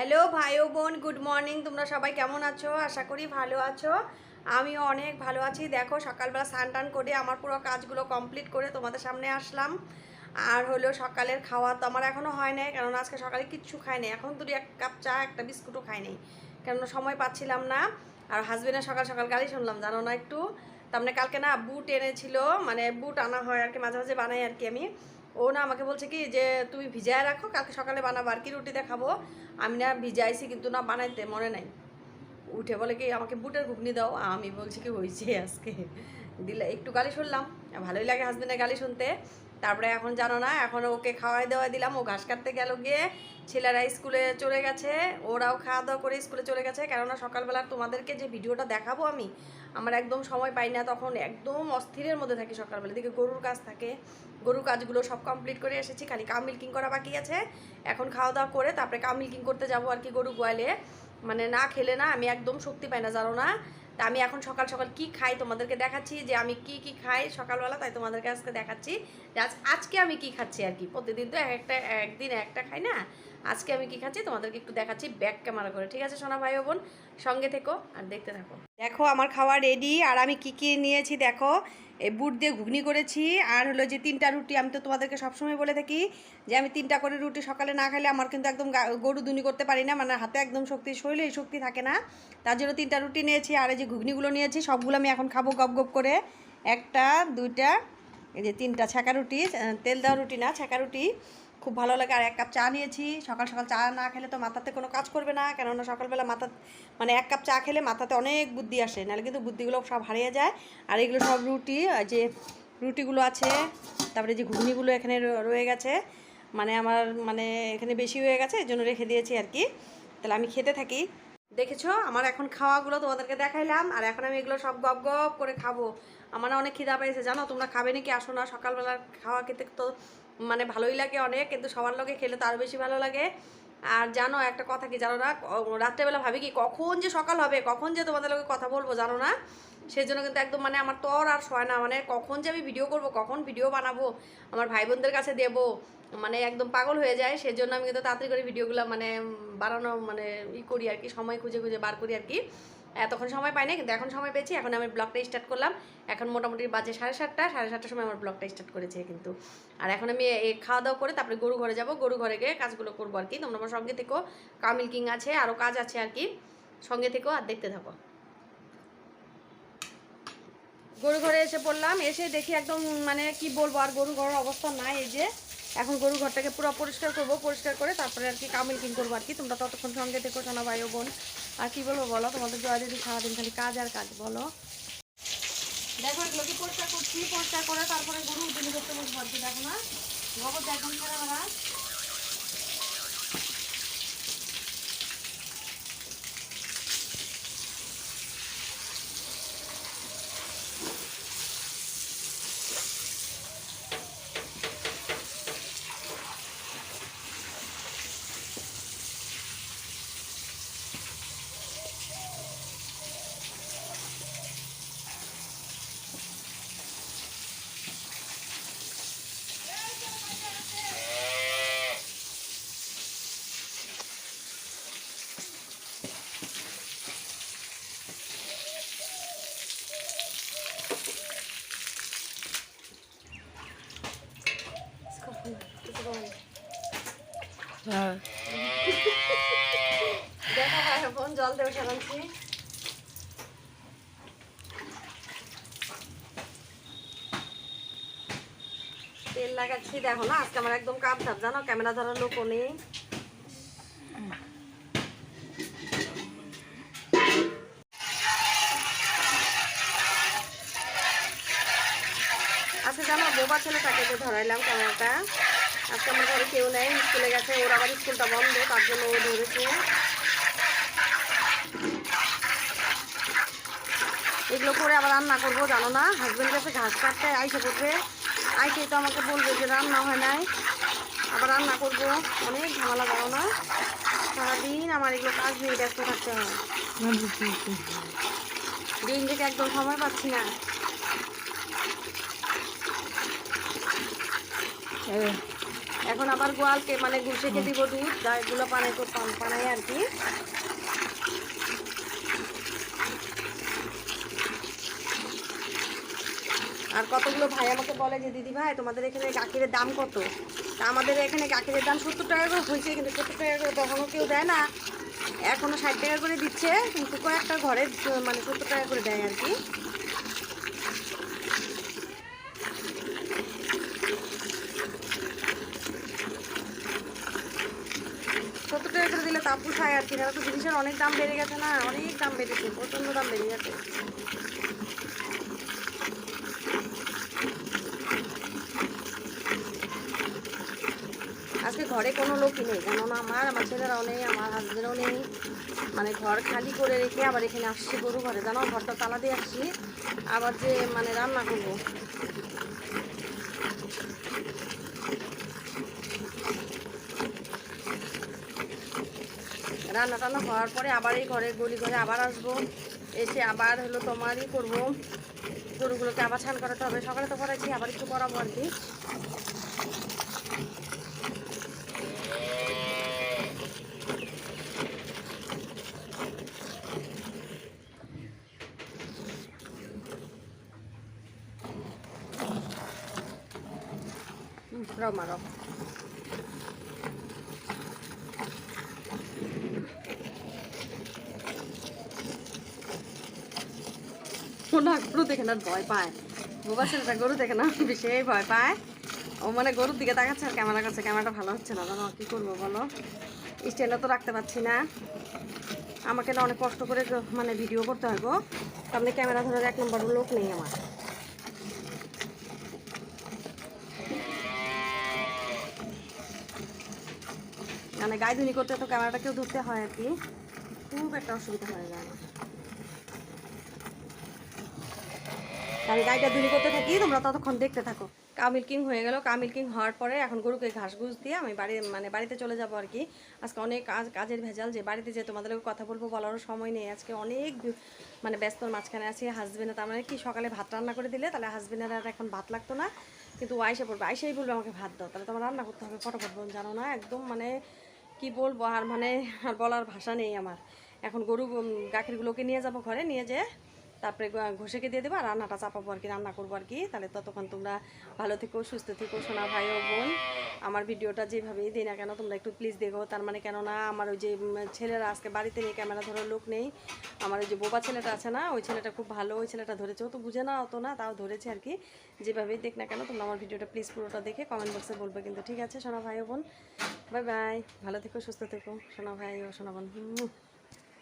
Hello ভাই বোন, good morning. তোমরা সবাই কেমন আছো? আশা করি ভালো আছো। আমিও অনেক ভালো আছি। দেখো, সকালবেলা স্নান টান করে আমার পুরো কাজগুলো কমপ্লিট করে তোমাদের সামনে আসলাম। আর হলো সকালের খাওয়া তো আমার এখনও হয় নাই কারণ আজকে সকালে কিচ্ছু খাই নাই। এখন দুটি এক কাপ চা, একটা বিস্কুটও খাই নাই, কেননা সময় পাচ্ছিলাম না। আর হাজবেন্ডের সকাল সকাল গালি শুনলাম, জানো না একটু? তার মানে কালকে না বুট এনেছিল মানে বুট আনা হয় আর কি, মাঝে মাঝে বানাই আর কি আমি। ও না আমাকে বলছে কি যে, তুমি ভিজায় রাখো, কালকে সকালে বানাবো, আর কি রুটি দেখাবো? আমি না ভিজাইছি কিন্তু না বানাইতে, মনে নাই। উঠে বলে কি, আমাকে বুটের ঘুগনি দাও। আমি বলছি কি হয়েছে আজকে। দিলে একটু গালি শুনলাম। ভালোই লাগে হাজবেন্ডের গালি শুনতে। তারপরে এখন জানো না, এখন ওকে খাওয়াই দাওয়াই দিলাম। ও ঘাস কাটতে গেল গিয়ে, ছেলেরা স্কুলে চলে গেছে, ওরাও খাওয়া দাওয়া করে স্কুলে চলে গেছে। কেননা সকালবেলা তোমাদেরকে যে ভিডিওটা দেখাবো আমি, আমার একদম সময় পাই না, তখন একদম অস্থিরের মধ্যে থাকি সকালবেলা। দিকে গরুর কাজ থাকে, গরুর কাজগুলো সব কমপ্লিট করে এসেছি, খালি কাম মিল্কিং করা বাকি আছে। এখন খাওয়া দাওয়া করে তারপরে কাম মিল্কিং করতে যাব আর কি গরু গোয়ালে। মানে না খেলে না, আমি একদম শক্তি পাই না, জানো না? তা আমি এখন সকাল সকাল কি খাই তোমাদেরকে দেখাচ্ছি যে আমি কি কি খাই সকালবেলা, তাই তোমাদেরকে আজকে দেখাচ্ছি যে আজ আজকে আমি কি খাচ্ছি আর কি। প্রতিদিন তো এক একটা একদিন একটা খাই না আজকে আমি কি খাচ্ছি? তোমাদেরকে একটু দেখাচ্ছি ব্যাক ক্যামেরা করে। ঠিক আছে, সোনা ভাই বোন? সঙ্গে থেকো আর দেখতে থাকো। দেখো, আমার খাওয়া রেডি আর আমি কি কি নিয়েছি দেখো। এই বুট দিয়ে ঘুগনি করেছি আর হলো যে তিনটা রুটি, আমি তো তোমাদেরকে সবসময় বলে থাকি যে আমি তিনটা করে রুটি সকালে না খেলে আমার কিন্তু একদম গরু দুনি করতে পারি না মানে হাতে একদম শক্তি শরীরে শক্তি থাকে না। তার জন্য তিনটা রুটি নিয়েছি আর এই যে ঘুগনিগুলো নিয়েছি, সবগুলো আমি এখন খাব গপ গপ করে। একটা, দুইটা, এই যে তিনটা, ছ্যাঁকা রুটি তেল দেওয়া রুটি না, ছ্যাঁকা রুটি। খুব ভালো লাগে। আর এক কাপ চা নিয়েছি। সকাল সকাল চা না খেলে তো মাথাতে কোনো কাজ করবে না। কেননা সকালবেলা মাথা মানে এক কাপ চা খেলে মাথাতে অনেক বুদ্ধি আসে। নাহলে কিন্তু বুদ্ধিগুলো সব হারিয়ে যায়। আর এগুলো সব রুটি যে রুটিগুলো আছে, তারপরে যে ঘুগনিগুলো এখানে রয়ে গেছে। মানে আমার মানে এখানে বেশি হয়ে গেছে, এই জন্য রেখে দিয়েছি আর কি। তাহলে আমি খেতে থাকি। দেখেছ? আমার এখন খাওয়াগুলো তোমাদেরকে দেখাইলাম। আর এখন আমি এগুলো সব গপ গপ করে খাব। আমার অনেক খিদা পেয়েছে। জানো? তোমরা খাবে নাকি? আসো না। সকালবেলার খাওয়া খেতে তো মানে ভালোই লাগে অনেক, কিন্তু সবার লোকে খেলে তো আরও বেশি ভালো লাগে। আর জানো, একটা কথা কি জানো না রাত্রেবেলা ভাবি কি, কখন যে সকাল হবে, কখন যে তোমাদের লোকে কথা বলব জানো না? সেই জন্য কিন্তু একদম মানে আমার তর আর সয় না মানে কখন যে আমি ভিডিও করব, কখন ভিডিও বানাবো, আমার ভাই বোনদের কাছে দেবো মানে একদম পাগল হয়ে যায়। সেই জন্য আমি কিন্তু তাড়াতাড়ি করে ভিডিওগুলো মানে বানানো মানে ই করি আর কি, সময় খুঁজে খুঁজে বার করি আর কি। এতক্ষণ সময় পাই না কিন্তু এখন সময় পেয়েছি। এখন আমি ব্লগটা স্টার্ট করলাম। এখন মোটামুটি বাজে সাড়ে সাতটা, সাড়ে সাতটার সময় আমার ব্লগটা স্টার্ট করেছে কিন্তু। আর এখন আমি খাওয়া দাওয়া করে তারপরে গরু ঘরে যাব। গরু ঘরে গিয়ে কাজগুলো করব আর কি। তোমরা আমার সঙ্গে থেকো। কামিল কিং আছে আরও কাজ আছে আর কি। সঙ্গে থেকো আর দেখতে থাকো। গরু ঘরে এসে পড়লাম। এসে দেখি একদম মানে কি বলব, আর গরু ঘরের অবস্থা নাই এই যে। এখন গরু ঘরটাকে পুরো পরিষ্কার করব, পরিষ্কার করে তারপরে আর কি কামিল কিং করব আর কি। তোমরা ততক্ষণ সঙ্গে থেকো শোনা ভাই ও বোন। আর কি বলব বলো? তোমাদের জয় দিদি সারাদিন খালি কাজ আর কাজ, বলো। দেখো এগুলো কি পরিষ্কার করছি? পরিষ্কার করে তারপরে গরু দিন করতে বসে পারছি দেখো না? গোবর দেখো না হ্যাঁ দেখো ভাই বোন জল দেবে সারাচ্ছি তেল লাগাচ্ছি, দেখো না, আজকে একদম কাপ ধাপ, জানো, ক্যামেরা ধরার লোকও নেই। আজকে জানো, বোবা ছেলেটাকে ধরাইলাম ক্যামেরাটা। আজকে আমার ঘরে কেউ নেই, স্কুলে গেছে, ওর আবার স্কুলটা বন্ধ, তার জন্য ও ধরেছে। এগুলো করে আবার রান্না করব, জানো না? হাজবেন্ড কাছে ঘাস কাটতে, আইসে করবে আইসে তো আমাকে বলবে যে রান্না হয় নাই। আবার রান্না করব। অনেক ঝামেলা, জানো না? সারাদিন আমার এগুলো কাজ নিয়ে ব্যস্ত থাকতে হয়। দিন থেকে একদম সময় পাচ্ছি না। এখন আবার গোয়ালকে মানে ঘুষেকে দিব দুধ, যা এগুলো পানাই পান- পানাই আর কি। আর কতগুলো ভাই আমাকে বলে যে, দিদি ভাই, তোমাদের এখানে গাখিরের দাম কত? তা আমাদের এখানে গাখিরের দাম সত্তর টাকা করে হয়েছে, কিন্তু সত্তর টাকা করে তখনও কেউ দেয় না। এখনও ষাট টাকা করে দিচ্ছে, কিন্তু কয়েকটা ঘরে মানে সত্তর টাকা করে দেয় আর কি সত্তর টাকা করে দিলে তাপু খায় আর কি না তো জিনিসের অনেক দাম বেড়ে গেছে না? অনেক দাম বেড়েছে, প্রচণ্ড দাম বেড়ে গেছে। আজকে ঘরে কোনো লোকই নেই, কেননা আমার আমার ছেলেরাও নেই, আমার হাজবেন্ডও নেই। মানে ঘর খালি করে রেখে আবার এখানে আসছি গরু ঘরে। জানো, ঘরটা তালা দিয়ে আসছি, আবার যে মানে রান্না করব। রান্না টান্না হওয়ার পরে আবার এই ঘরে গলি ঘরে আবার আসব। এসে আবার হলো তোমারই করব। গরুগুলোকে আবার ছান করাতে হবে। সকালে তো করাইছি আবার একটু করাবো আর কি। হুম, না, গরু দেখে না ভয় পায়। বোবা, ছেলেটা গরু দেখে না বেশি ভয় পায়। ও মানে গরুর দিকে তাকাচ্ছে আর ক্যামেরা কাছে ক্যামেরাটা ভালো হচ্ছে না। জানো কী করব বলো? স্টাইলে তো রাখতে পারছি না। আমাকে না অনেক কষ্ট করে মানে ভিডিও করতে হয় গো। সামনে ক্যামেরা ধরার এক নম্বর লোক নেই আমার। মানে গাইদুনি করতে তো ক্যামেরাটাকেও ধরতে হয় আর কি। খুব একটা অসুবিধা হয়ে যায়। আমার আমি গাইটা দুলি করতে থাকি, তোমরা ততক্ষণ দেখতে থাকো। কামিল কিং হয়ে গেল। কামিল কিং হওয়ার পরে এখন গরুকে ঘাস ঘুষ দিয়ে আমি বাড়ি মানে বাড়িতে চলে যাব আর কি। আজকে অনেক কাজ, কাজের ভেজাল যে বাড়িতে যে তোমাদের কথা বলব বলারও সময় নেই। আজকে অনেক মানে ব্যস্তর মাঝখানে আছি হাজবেন্ডে। তার মানে কি, সকালে ভাত রান্না করে দিলে তাহলে হাজবেন্ডের আর এখন ভাত লাগতো না। কিন্তু ও আইসে পড়বে। আইসেই বলবে আমাকে ভাত দাও। তাহলে তোমার রান্না করতে হবে ফটাফট, বোন জানো না? একদম মানে কি বলব আর মানে আর বলার ভাষা নেই আমার। এখন গরু গাখীরগুলোকে নিয়ে যাব ঘরে। নিয়ে যেয়ে তারপরে ঘষেকে দিয়ে দেবো আর রান্নাটা চাপাবো আর কি, রান্না করব আর কি। তাহলে ততক্ষণ তোমরা ভালো থেকো, সুস্থ থেকো, সোনা ভাই ও বোন। আমার ভিডিওটা যেভাবেই দিই না কেন, তোমরা একটু প্লিজ দেখো। তার মানে কেননা, আমার ওই যে ছেলেরা আজকে বাড়িতে নেই ক্যামেরা ধরার লোক নেই। আমার ওই যে বোবা ছেলেটা আছে না, ওই ছেলেটা খুব ভালো, ওই ছেলেটা ধরেছে। ও তো বুঝে না অত না, তাও ধরেছে আর কি। যেভাবেই দেখ না কেন, তোমরা আমার ভিডিওটা প্লিজ পুরোটা দেখে কমেন্ট বক্সে বলবে কিন্তু। ঠিক আছে, সোনা ভাই ও বোন। বাই বাই ভালো থেকো, সুস্থ থেকো, সোনা ভাই ও সোনা বোন।